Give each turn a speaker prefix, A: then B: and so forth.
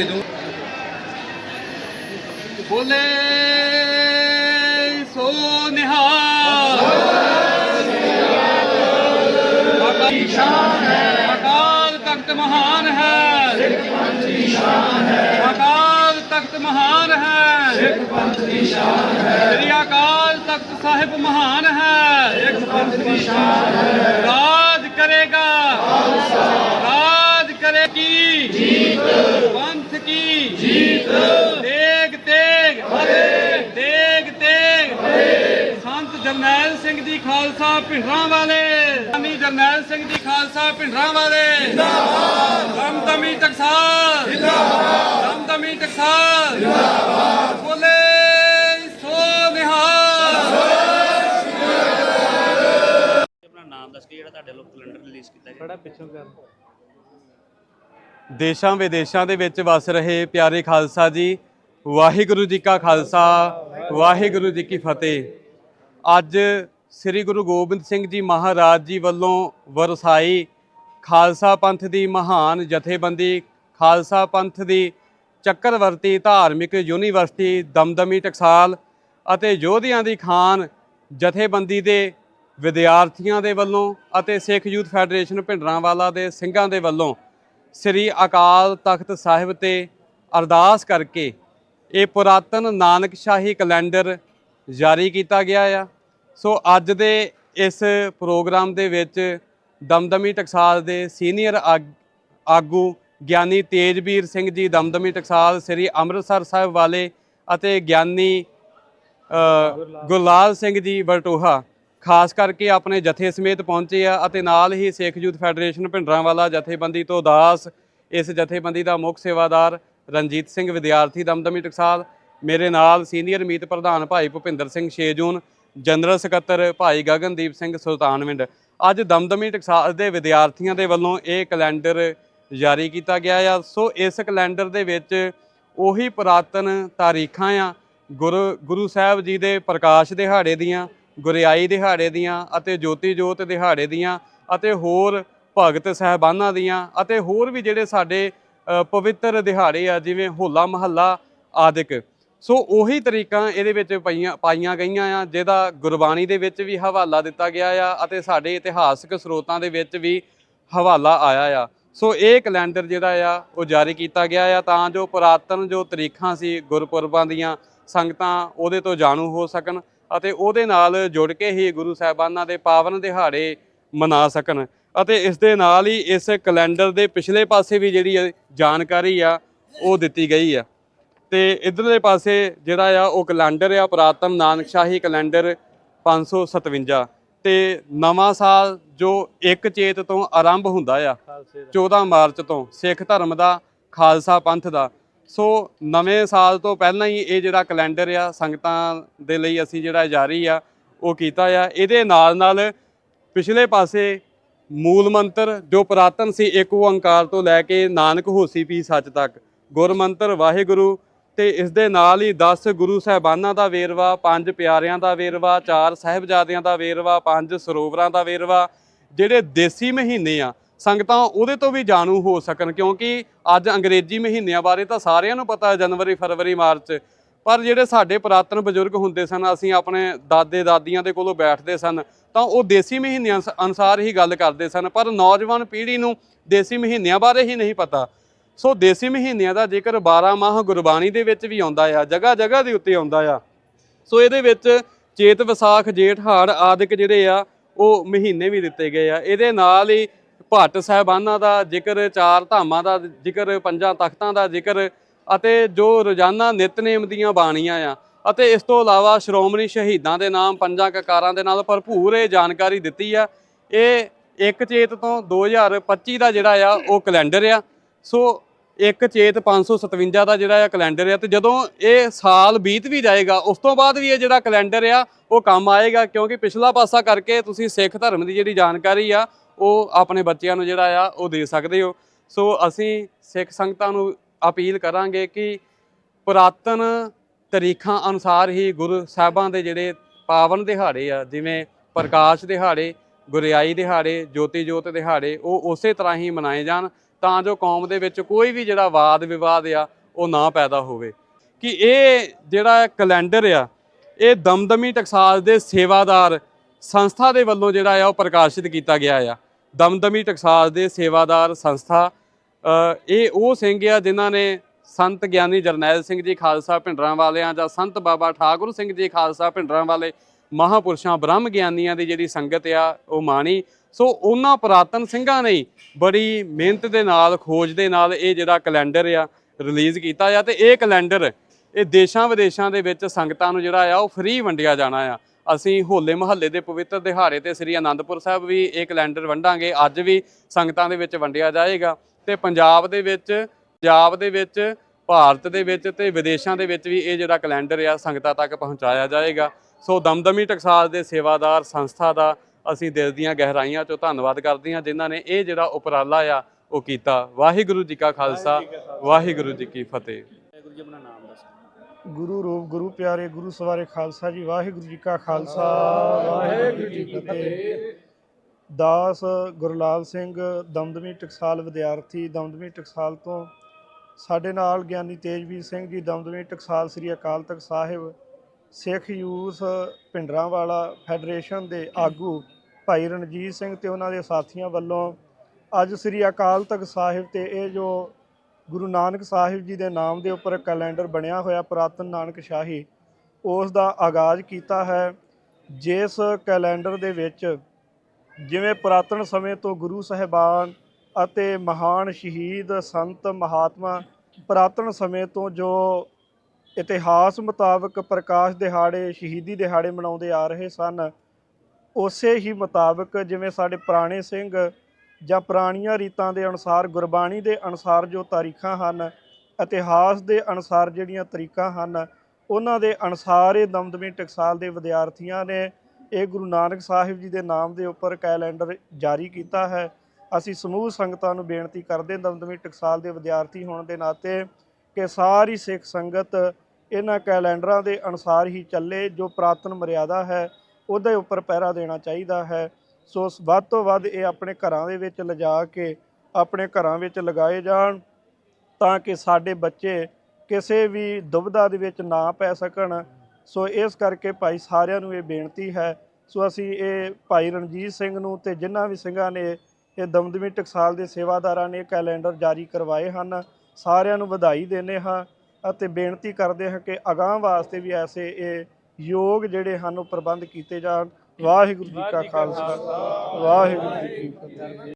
A: ਦੇ ਦੂੰ।
B: ਬੋਲੇ, ਸੋ ਨਿਹਾਲ। ਅਕਾਲ ਸ਼ਾਨ ਹੈ ਅਕਾਲ ਤਖਤ ਮਹਾਨ ਹੈ। ਸਿੱਖ ਪੰਥ ਦੀ ਸ਼ਾਨ ਹੈ ਅਕਾਲ ਤਖਤ ਮਹਾਨ ਹੈ। ਸਿੱਖ ਪੰਥ ਦੀ ਸ਼ਾਨ ਹੈ ਸ੍ਰੀ ਅਕਾਲ ਤਖਤ ਸਾਹਿਬ ਮਹਾਨ ਹੈ। ਸਿੱਖ ਪੰਥ ਦੀ ਸ਼ਾਨ ਹੈ ਰਾਜ ਕਰੇਗਾ ਰਾਜ ਕਰੇਗੀ ਜੀਤ ਪੰਥ ਕੀ ਜੀਤ ਤੇਗ ਤੇਗ ਤੇਗ ਤੇਗ ਸੰਤ ਜਰਨੈਲ ਸਿੰਘ ਜੀ ਖਾਲਸਾ ਭਿੰਡਰਾਂ ਵਾਲੇ। ਸੰਨੀ ਜਰਨੈਲ ਸਿੰਘ ਜੀ ਖਾਲਸਾ ਭਿੰਡਰਾਂ ਵਾਲੇ। ਜਿੰਦਾਬਾਦ। ਰਮਦਮੀ ਟਕਸਾਲ। ਜਿੰਦਾਬਾਦ। ਰਮਦਮੀ ਟਕਸਾਲ। ਜਿੰਦਾਬਾਦ। ਬੋਲੇ ਸੋ ਨਿਹਾਲ।
C: ਆਪਣਾ ਨਾਮ ਦੱਸ ਕੇ ਜਿਹੜਾ ਤੁਹਾਡੇ ਲੋਕ ਕੈਲੰਡਰ ਰਿਲੀਜ਼ ਕੀਤਾ ਗਿਆ।
B: ਦੇਸ਼ਾਂ ਵਿਦੇਸ਼ਾਂ ਦੇ ਵਿੱਚ ਵਸ ਰਹੇ ਪਿਆਰੇ ਖਾਲਸਾ ਜੀ ਵਾਹਿਗੁਰੂ ਜੀ ਕਾ ਖਾਲਸਾ ਵਾਹਿਗੁਰੂ ਜੀ ਕੀ ਫਤਿਹ। ਅੱਜ ਸ੍ਰੀ ਗੁਰੂ ਗੋਬਿੰਦ ਸਿੰਘ ਜੀ ਮਹਾਰਾਜ ਜੀ ਵੱਲੋਂ ਵਰਸਾਈ ਖਾਲਸਾ ਪੰਥ ਦੀ ਮਹਾਨ ਜਥੇਬੰਦੀ, ਖਾਲਸਾ ਪੰਥ ਦੀ ਚੱਕਰਵਰਤੀ ਧਾਰਮਿਕ ਯੂਨੀਵਰਸਿਟੀ ਦਮਦਮੀ ਟਕਸਾਲ ਅਤੇ ਯੋਧਿਆਂ ਦੀ ਖਾਨ ਜਥੇਬੰਦੀ ਦੇ ਵਿਦਿਆਰਥੀਆਂ ਦੇ ਵੱਲੋਂ ਅਤੇ ਸਿੱਖ ਯੂਥ ਫੈਡਰੇਸ਼ਨ ਭਿੰਡਰਾਂਵਾਲਾ ਦੇ ਸਿੰਘਾਂ ਦੇ ਵੱਲੋਂ ਸ੍ਰੀ ਅਕਾਲ ਤਖਤ ਸਾਹਿਬ ਤੇ ਅਰਦਾਸ ਕਰਕੇ ਇਹ ਪੁਰਾਤਨ ਨਾਨਕ ਸ਼ਾਹੀ ਕੈਲੰਡਰ ਜਾਰੀ ਕੀਤਾ ਗਿਆ ਆ। ਸੋ ਅੱਜ ਦੇ ਇਸ ਪ੍ਰੋਗਰਾਮ ਦੇ ਵਿੱਚ ਦਮਦਮੀ ਟਕਸਾਲ ਦੇ ਸੀਨੀਅਰ ਆਗ- ਆਗੂ ਗਿਆਨੀ ਤੇਜਵੀਰ ਸਿੰਘ ਜੀ ਦਮਦਮੀ ਟਕਸਾਲ ਸ੍ਰੀ ਅੰਮ੍ਰਿਤਸਰ ਸਾਹਿਬ ਵਾਲੇ ਅਤੇ ਗਿਆਨੀ ਅ, ਗੁਰਲਾਲ ਸਿੰਘ ਜੀ ਵਰਟੋਹਾ ਖਾਸ ਕਰਕੇ ਆਪਣੇ ਜਥੇ ਸਮੇਤ ਪਹੁੰਚੇ ਆ ਅਤੇ ਨਾਲ ਹੀ ਸਿੱਖ ਯੂਥ ਫੈਡਰੇਸ਼ਨ ਭਿੰਡਰਾਂਵਾਲਾ ਜਥੇਬੰਦੀ ਤੋਂ ਦਾਸ ਇਸ ਜਥੇਬੰਦੀ ਦਾ ਮੁੱਖ ਸੇਵਾਦਾਰ ਰਣਜੀਤ ਸਿੰਘ ਵਿਦਿਆਰਥੀ ਦਮਦਮੀ ਟਕਸਾਲ ਮੇਰੇ ਨਾਲ ਸੀਨੀਅਰ ਮੀਤ ਪ੍ਰਧਾਨ ਭਾਈ ਭੁਪਿੰਦਰ ਸਿੰਘ 6 ਜੂਨ ਜਨਰਲ ਸਕੱਤਰ ਭਾਈ ਗਗਨਦੀਪ ਸਿੰਘ ਸੁਲਤਾਨਵਿੰਡ ਅੱਜ ਦਮਦਮੀ ਟਕਸਾਲ ਦੇ ਵਿਦਿਆਰਥੀਆਂ ਦੇ ਵੱਲੋਂ ਇਹ ਕੈਲੰਡਰ ਜਾਰੀ ਕੀਤਾ ਗਿਆ ਆ। ਸੋ ਇਸ ਕੈਲੰਡਰ ਦੇ ਵਿੱਚ ਉਹੀ ਪੁਰਾਤਨ ਤਾਰੀਖਾਂ ਆ, ਗੁਰੂ ਗੁਰੂ ਸਾਹਿਬ ਜੀ ਦੇ ਪ੍ਰਕਾਸ਼ ਦਿਹਾੜੇ ਦੀਆਂ, ਗੁਰਿਆਈ ਦਿਹਾੜੇ ਦੀਆਂ ਅਤੇ ਜੋਤੀ ਜੋਤ ਦਿਹਾੜੇ ਦੀਆਂ ਅਤੇ ਹੋਰ ਭਗਤ ਸਹਿਬਾਨਾਂ ਦੀਆਂ ਅਤੇ ਹੋਰ ਵੀ ਜਿਹੜੇ ਸਾਡੇ ਪਵਿੱਤਰ ਦਿਹਾੜੇ ਆ, ਜਿਵੇਂ ਹੋਲਾ ਮਹੱਲਾ ਆਦਿਕ। ਸੋ ਉਹੀ ਤਰੀਕਾਂ ਇਹਦੇ ਵਿੱਚ ਪਈਆਂ ਪਾਈਆਂ ਗਈਆਂ ਆ, ਜਿਹਦਾ ਗੁਰਬਾਣੀ ਦੇ ਵਿੱਚ ਵੀ ਹਵਾਲਾ ਦਿੱਤਾ ਗਿਆ ਆ ਅਤੇ ਸਾਡੇ ਇਤਿਹਾਸਕ ਸਰੋਤਾਂ ਦੇ ਵਿੱਚ ਵੀ ਹਵਾਲਾ ਆਇਆ ਆ। ਸੋ ਇਹ ਕੈਲੰਡਰ ਜਿਹੜਾ ਆ, ਉਹ ਜਾਰੀ ਕੀਤਾ ਗਿਆ ਆ ਤਾਂ ਜੋ ਪੁਰਾਤਨ ਜੋ ਤਰੀਕਾਂ ਸੀ ਗੁਰਪੁਰਬਾਂ ਦੀਆਂ, ਸੰਗਤਾਂ ਉਹਦੇ ਤੋਂ ਜਾਣੂ ਹੋ ਸਕਣ ਅਤੇ ਉਹਦੇ ਨਾਲ ਜੁੜ ਕੇ ਹੀ ਗੁਰੂ ਸਾਹਿਬਾਨਾਂ ਦੇ ਪਾਵਨ ਦਿਹਾੜੇ ਮਨਾ ਸਕਣ ਅਤੇ ਇਸ ਦੇ ਨਾਲ ਹੀ ਇਸ ਕੈਲੰਡਰ ਦੇ ਪਿਛਲੇ ਪਾਸੇ ਵੀ ਜਿਹੜੀ ਜਾਣਕਾਰੀ ਆ, ਉਹ ਦਿੱਤੀ ਗਈ ਆ। ਤੇ ਇਧਰਲੇ ਪਾਸੇ ਜਿਹੜਾ ਆ ਉਹ ਕੈਲੰਡਰ ਆ ਪੁਰਾਤਨ ਨਾਨਕਸ਼ਾਹੀ ਕੈਲੰਡਰ 557 ਤੇ ਨਵਾਂ ਸਾਲ ਜੋ 1 ਚੇਤ ਤੋਂ ਆਰੰਭ ਹੁੰਦਾ ਆ 14 ਮਾਰਚ ਤੋਂ ਸਿੱਖ ਧਰਮ ਦਾ ਖਾਲਸਾ ਪੰਥ ਦਾ। ਸੋ ਨਵੇਂ ਸਾਲ ਤੋਂ ਪਹਿਲਾਂ ਹੀ ਇਹ ਜਿਹੜਾ ਕੈਲੰਡਰ ਆ ਸੰਗਤਾਂ ਦੇ ਲਈ ਅਸੀਂ ਜਿਹੜਾ ਜਾਰੀ ਆ ਉਹ ਕੀਤਾ ਆ। ਇਹਦੇ ਨਾਲ ਨਾਲ ਪਿਛਲੇ ਪਾਸੇ ਮੂਲ ਮੰਤਰ ਜੋ ਪੁਰਾਤਨ ਸੀ ਇੱਕ ਓੰਕਾਰ ਤੋਂ ਲੈ ਕੇ ਨਾਨਕ ਹੋਸੀ ਪੀ ਸੱਚ ਤੱਕ ਗੁਰਮੰਤਰ ਵਾਹਿਗੁਰੂ ਤੇ ਇਸ ਦੇ ਨਾਲ ਹੀ 10 ਗੁਰੂ ਸਾਹਿਬਾਨਾਂ ਦਾ ਵੇਰਵਾ, ਪੰਜ ਪਿਆਰਿਆਂ ਦਾ ਵੇਰਵਾ, ਚਾਰ ਸਾਹਿਬਜ਼ਾਦਿਆਂ ਦਾ ਵੇਰਵਾ, ਪੰਜ ਸਰੋਵਰਾਂ ਦਾ ਵੇਰਵਾ, ਜਿਹੜੇ ਦੇਸੀ ਮਹੀਨੇ ਆ, ਸੰਗਤਾਂ ਉਹਦੇ ਤੋਂ ਵੀ ਜਾਣੂ ਹੋ ਸਕਣ ਕਿਉਂਕਿ ਅੱਜ ਅੰਗਰੇਜ਼ੀ ਮਹੀਨਿਆਂ ਬਾਰੇ ਤਾਂ ਸਾਰਿਆਂ ਨੂੰ ਪਤਾ ਜਨਵਰੀ, ਫਰਵਰੀ, ਮਾਰਚ, ਪਰ ਜਿਹੜੇ ਸਾਡੇ ਪੁਰਾਤਨ ਬਜ਼ੁਰਗ ਹੁੰਦੇ ਸਨ, ਅਸੀਂ ਆਪਣੇ ਦਾਦੇ ਦਾਦੀਆਂ ਦੇ ਕੋਲੋਂ ਬੈਠਦੇ ਸਨ, ਤਾਂ ਉਹ ਦੇਸੀ ਮਹੀਨਿਆਂ ਸ- ਅਨੁਸਾਰ ਹੀ ਗੱਲ ਕਰਦੇ ਸਨ, ਪਰ ਨੌਜਵਾਨ ਪੀੜ੍ਹੀ ਨੂੰ ਦੇਸੀ ਮਹੀਨਿਆਂ ਬਾਰੇ ਹੀ ਨਹੀਂ ਪਤਾ। ਸੋ ਦੇਸੀ ਮਹੀਨਿਆਂ ਦਾ ਜ਼ਿਕਰ 12 ਮਾਹ ਗੁਰਬਾਣੀ ਦੇ ਵਿੱਚ ਵੀ ਆਉਂਦਾ ਆ, ਜਗ੍ਹਾ ਜਗ੍ਹਾ ਦੇ ਉੱਤੇ ਆਉਂਦਾ ਆ। ਸੋ ਇਹਦੇ ਵਿੱਚ ਚੇਤ ਵਿਸਾਖ, ਜੇਠ ਹਾੜ ਆਦਿਕ ਜਿਹੜੇ ਆ, ਉਹ ਮਹੀਨੇ ਵੀ ਦਿੱਤੇ ਗਏ ਆ। ਇਹਦੇ ਨਾਲ ਹੀ ਭੱਟ ਸਾਹਿਬਾਨਾਂ ਦਾ ਜ਼ਿਕਰ, ਚਾਰ ਧਾਮਾਂ ਦਾ ਜ਼ਿਕਰ, ਪੰਜਾਂ ਤਖਤਾਂ ਦਾ ਜ਼ਿਕਰ ਅਤੇ ਜੋ ਰੋਜ਼ਾਨਾ ਨਿਤਨੇਮ ਦੀਆਂ ਬਾਣੀਆਂ ਆ। ਅਤੇ ਇਸ ਤੋਂ ਇਲਾਵਾ ਸ਼੍ਰੋਮਣੀ ਸ਼ਹੀਦਾਂ ਦੇ ਨਾਮ, ਪੰਜਾਂ ਕਕਾਰਾਂ ਦੇ ਨਾਲ ਭਰਪੂਰ ਇਹ ਜਾਣਕਾਰੀ ਦਿੱਤੀ ਆ। ਇਹ ਇੱਕ ਚੇਤ ਤੋਂ 2025 ਦਾ ਜਿਹੜਾ ਆ, ਉਹ ਕੈਲੰਡਰ ਆ। ਸੋ ਇੱਕ ਚੇਤ 557 ਦਾ ਜਿਹੜਾ ਆ ਕੈਲੰਡਰ ਆ, ਤੇ ਜਦੋਂ ਇਹ ਸਾਲ ਬੀਤ ਵੀ ਜਾਏਗਾ, ਉਸ ਤੋਂ ਬਾਅਦ ਵੀ ਇਹ ਜਿਹੜਾ ਕੈਲੰਡਰ ਆ, ਉਹ ਕੰਮ ਆਏਗਾ, ਕਿਉਂਕਿ ਪਿਛਲਾ ਪਾਸਾ ਕਰਕੇ ਤੁਸੀਂ ਸਿੱਖ ਧਰਮ ਦੀ ਜਿਹੜੀ ਜਾਣਕਾਰੀ ਆ, ਉਹ ਆਪਣੇ ਬੱਚਿਆਂ ਨੂੰ ਜਿਹੜਾ ਆ, ਉਹ ਦੇ ਸਕਦੇ ਹੋ। ਸੋ ਅਸੀਂ ਸਿੱਖ ਸੰਗਤਾਂ ਨੂੰ ਅਪੀਲ ਕਰਾਂਗੇ ਕਿ ਪੁਰਾਤਨ ਤਰੀਖਾਂ ਅਨੁਸਾਰ ਹੀ ਗੁਰੂ ਸਾਹਿਬਾਂ ਦੇ ਜਿਹੜੇ ਪਾਵਨ ਦਿਹਾੜੇ ਆ, ਜਿਵੇਂ ਪ੍ਰਕਾਸ਼ ਦਿਹਾੜੇ, ਗੁਰਿਆਈ ਦਿਹਾੜੇ, ਜੋਤੀ ਜੋਤ ਦਿਹਾੜੇ, ਉਹ ਉਸੇ ਤਰ੍ਹਾਂ ਹੀ ਮਨਾਏ ਜਾਣ। ਤਾਂ ਜੋ ਕੌਮ ਦੇ ਵਿੱਚ ਕੋਈ ਵੀ ਜਿਹੜਾ ਵਾਦ ਵਿਵਾਦ ਆ, ਉਹ ਨਾ ਪੈਦਾ ਹੋਵੇ। ਕਿ ਇਹ ਜਿਹੜਾ ਕੈਲੰਡਰ ਆ, ਇਹ ਦਮਦਮੀ ਟਕਸਾਲ ਦੇ ਸੇਵਾਦਾਰ ਸੰਸਥਾ ਦੇ ਵੱਲੋਂ ਜਿਹੜਾ ਆ, ਉਹ ਪ੍ਰਕਾਸ਼ਿਤ ਕੀਤਾ ਗਿਆ ਆ। ਦਮਦਮੀ ਟਕਸਾਲ ਦੇ ਸੇਵਾਦਾਰ ਸੰਸਥਾ ਇਹ ਉਹ ਸਿੰਘ ਆ ਜਿਨ੍ਹਾਂ ਨੇ ਸੰਤ ਗਿਆਨੀ ਜਰਨੈਲ ਸਿੰਘ ਜੀ ਖਾਲਸਾ ਭਿੰਡਰਾਂ ਵਾਲਿਆਂ ਜਾਂ ਸੰਤ ਬਾਬਾ ਠਾਕੁਰ ਸਿੰਘ ਜੀ ਖਾਲਸਾ ਭਿੰਡਰਾਂ ਵਾਲੇ ਮਹਾਪੁਰਸ਼ਾਂ ਬ੍ਰਹਮ ਗਿਆਨੀਆਂ ਦੀ ਜਿਹੜੀ ਸੰਗਤ ਆ, ਉਹ ਮਾਣੀ। ਸੋ ਉਹਨਾਂ ਪੁਰਾਤਨ ਸਿੰਘਾਂ ਨੇ ਬੜੀ ਮਿਹਨਤ ਦੇ ਨਾਲ, ਖੋਜ ਦੇ ਨਾਲ ਇਹ ਜਿਹੜਾ ਕੈਲੰਡਰ ਆ ਰਿਲੀਜ਼ ਕੀਤਾ ਆ ਤੇ ਇਹ ਕੈਲੰਡਰ ਇਹ ਦੇਸ਼ਾਂ ਵਿਦੇਸ਼ਾਂ ਦੇ ਵਿੱਚ ਸੰਗਤਾਂ ਨੂੰ ਜਿਹੜਾ ਆ ਉਹ ਫ੍ਰੀ ਵੰਡਿਆ ਜਾਣਾ ਆ। ਅਸੀਂ ਹੋਲੇ ਮਹੱਲੇ ਦੇ ਪਵਿੱਤਰ ਦਿਹਾੜੇ ਤੇ ਸ੍ਰੀ ਅਨੰਦਪੁਰ ਸਾਹਿਬ ਵੀ ਇਹ ਕੈਲੰਡਰ ਵੰਡਾਂਗੇ। ਅੱਜ ਵੀ ਸੰਗਤਾਂ ਦੇ ਵਿੱਚ ਵੰਡਿਆ ਜਾਏਗਾ ਤੇ ਪੰਜਾਬ ਦੇ ਵਿੱਚ, ਪੰਜਾਬ ਦੇ ਵਿੱਚ, ਭਾਰਤ ਦੇ ਵਿੱਚ ਤੇ ਵਿਦੇਸ਼ਾਂ ਦੇ ਵਿੱਚ ਵੀ ਇਹ ਜਿਹੜਾ ਕੈਲੰਡਰ ਆ ਸੰਗਤਾਂ ਤੱਕ ਪਹੁੰਚਾਇਆ ਜਾਏਗਾ। ਸੋ ਦਮਦਮੀ ਟਕਸਾਲ ਦੇ ਸੇਵਾਦਾਰ ਸੰਸਥਾ ਦਾ ਅਸੀਂ ਦਿਲ ਦੀਆਂ ਗਹਿਰਾਈਆਂ ਚੋਂ ਧੰਨਵਾਦ ਕਰਦੇ ਹਾਂ ਜਿਨ੍ਹਾਂ ਨੇ ਇਹ ਜਿਹੜਾ ਉਪਰਾਲਾ ਆ ਉਹ ਕੀਤਾ। ਵਾਹਿਗੁਰੂ ਜੀ ਕਾ ਖਾਲਸਾ ਵਾਹਿਗੁਰੂ ਜੀ ਕੀ ਫਤਿਹ।
C: ਵਾਹਿਗੁਰੂ ਜੀ ਆਪਣਾ ਨਾਮ ਦੱਸੋ।
A: ਗੁਰੂ ਰੂਪ ਗੁਰੂ ਪਿਆਰੇ ਗੁਰੂ ਸਵਾਰੇ ਖਾਲਸਾ ਜੀ ਵਾਹਿਗੁਰੂ ਜੀ ਕਾ ਖਾਲਸਾ। ਵਾਹਿਗੁਰੂ ਜੀ ਕੀ ਫਤਿਹ। ਦਾਸ ਗੁਰਲਾਲ ਸਿੰਘ ਦਮਦਮੀ ਟਕਸਾਲ ਵਿਦਿਆਰਥੀ ਦਮਦਮੀ ਟਕਸਾਲ ਤੋਂ ਸਾਡੇ ਨਾਲ ਗਿਆਨੀ ਤੇਜਵੀਰ ਸਿੰਘ ਜੀ ਦਮਦਮੀ ਟਕਸਾਲ ਸ੍ਰੀ ਅਕਾਲ ਤਖਤ ਸਾਹਿਬ ਸਿੱਖ ਯੂਥ ਭਿੰਡਰਾਂਵਾਲਾ ਫੈਡਰੇਸ਼ਨ ਦੇ ਆਗੂ ਭਾਈ ਰਣਜੀਤ ਸਿੰਘ ਤੇ ਉਹਨਾਂ ਦੇ ਸਾਥੀਆਂ ਵੱਲੋਂ ਅੱਜ ਸ੍ਰੀ ਅਕਾਲ ਤਖਤ ਸਾਹਿਬ ਤੇ ਇਹ ਜੋ ਗੁਰੂ ਨਾਨਕ ਸਾਹਿਬ ਜੀ ਦੇ ਨਾਮ ਦੇ ਉੱਪਰ ਕੈਲੰਡਰ ਬਣਿਆ ਹੋਇਆ ਪੁਰਾਤਨ ਨਾਨਕ ਸ਼ਾਹੀ, ਉਸ ਦਾ ਆਗਾਜ਼ ਕੀਤਾ ਹੈ। ਜਿਸ ਕੈਲੰਡਰ ਦੇ ਵਿੱਚ ਜਿਵੇਂ ਪੁਰਾਤਨ ਸਮੇਂ ਤੋਂ ਗੁਰੂ ਸਾਹਿਬਾਨ ਅਤੇ ਮਹਾਨ ਸ਼ਹੀਦ ਸੰਤ ਮਹਾਤਮਾ, ਪੁਰਾਤਨ ਸਮੇਂ ਤੋਂ ਜੋ ਇਤਿਹਾਸ ਮੁਤਾਬਕ ਪ੍ਰਕਾਸ਼ ਦਿਹਾੜੇ, ਸ਼ਹੀਦੀ ਦਿਹਾੜੇ ਮਨਾਉਂਦੇ ਆ ਰਹੇ ਸਨ ਉਸੇ ਹੀ ਮੁਤਾਬਕ ਜਿਵੇਂ ਸਾਡੇ ਪੁਰਾਣੇ ਸਿੰਘ ਜਾਂ ਪੁਰਾਣੀਆਂ ਰੀਤਾਂ ਦੇ ਅਨੁਸਾਰ, ਗੁਰਬਾਣੀ ਦੇ ਅਨੁਸਾਰ ਜੋ ਤਾਰੀਖਾਂ ਹਨ, ਇਤਿਹਾਸ ਦੇ ਅਨੁਸਾਰ ਜਿਹੜੀਆਂ ਤਰੀਕਾਂ ਹਨ, ਉਹਨਾਂ ਦੇ ਅਨੁਸਾਰ ਇਹ ਦਮਦਮੀ ਟਕਸਾਲ ਦੇ ਵਿਦਿਆਰਥੀਆਂ ਨੇ ਇਹ ਗੁਰੂ ਨਾਨਕ ਸਾਹਿਬ ਜੀ ਦੇ ਨਾਮ ਦੇ ਉੱਪਰ ਕੈਲੰਡਰ ਜਾਰੀ ਕੀਤਾ ਹੈ। ਅਸੀਂ ਸਮੂਹ ਸੰਗਤਾਂ ਨੂੰ ਬੇਨਤੀ ਕਰਦੇ ਹਾਂ ਦਮਦਮੀ ਟਕਸਾਲ ਦੇ ਵਿਦਿਆਰਥੀ ਹੋਣ ਦੇ ਨਾਤੇ ਕਿ ਸਾਰੀ ਸਿੱਖ ਸੰਗਤ ਇਹਨਾਂ ਕੈਲੰਡਰਾਂ ਦੇ ਅਨੁਸਾਰ ਹੀ ਚੱਲੇ, ਜੋ ਪ੍ਰਾਤਨ ਮਰਿਆਦਾ ਹੈ ਉਹਦੇ ਉੱਪਰ ਪਹਿਰਾ ਦੇਣਾ ਚਾਹੀਦਾ ਹੈ। ਸੋ ਵੱਧ ਤੋਂ ਵੱਧ ਇਹ ਆਪਣੇ ਘਰਾਂ ਦੇ ਵਿੱਚ ਲਿਜਾ ਕੇ ਆਪਣੇ ਘਰਾਂ ਵਿੱਚ ਲਗਾਏ ਜਾਣ ਤਾਂ ਕਿ ਸਾਡੇ ਬੱਚੇ ਕਿਸੇ ਵੀ ਦੁਬਿਧਾ ਦੇ ਵਿੱਚ ਨਾ ਪੈ ਸਕਣ। ਸੋ ਇਸ ਕਰਕੇ ਭਾਈ ਸਾਰਿਆਂ ਨੂੰ ਇਹ ਬੇਨਤੀ ਹੈ। ਸੋ ਅਸੀਂ ਇਹ ਭਾਈ ਰਣਜੀਤ ਸਿੰਘ ਨੂੰ ਤੇ ਜਿਨ੍ਹਾਂ ਵੀ ਸਿੰਘਾਂ ਨੇ ਇਹ ਦਮਦਮੀ ਟਕਸਾਲ ਦੇ ਸੇਵਾਦਾਰਾਂ ਨੇ ਕੈਲੰਡਰ ਜਾਰੀ ਕਰਵਾਏ ਹਨ, ਸਾਰਿਆਂ ਨੂੰ ਵਧਾਈ ਦਿੰਦੇ ਹਾਂ ਅਤੇ ਬੇਨਤੀ ਕਰਦੇ ਹਾਂ ਕਿ ਅਗਾਂਹ ਵਾਸਤੇ ਵੀ ਐਸੇ ਇਹ ਯੋਗ ਜਿਹੜੇ ਹਨ ਉਹ ਪ੍ਰਬੰਧ ਕੀਤੇ ਜਾਣ। ਵਾਹਿਗੁਰੂ ਜੀ ਕਾ ਖਾਲਸਾ। ਵਾਹਿਗੁਰੂ ਜੀ ਕੀ ਫਤਿਹ।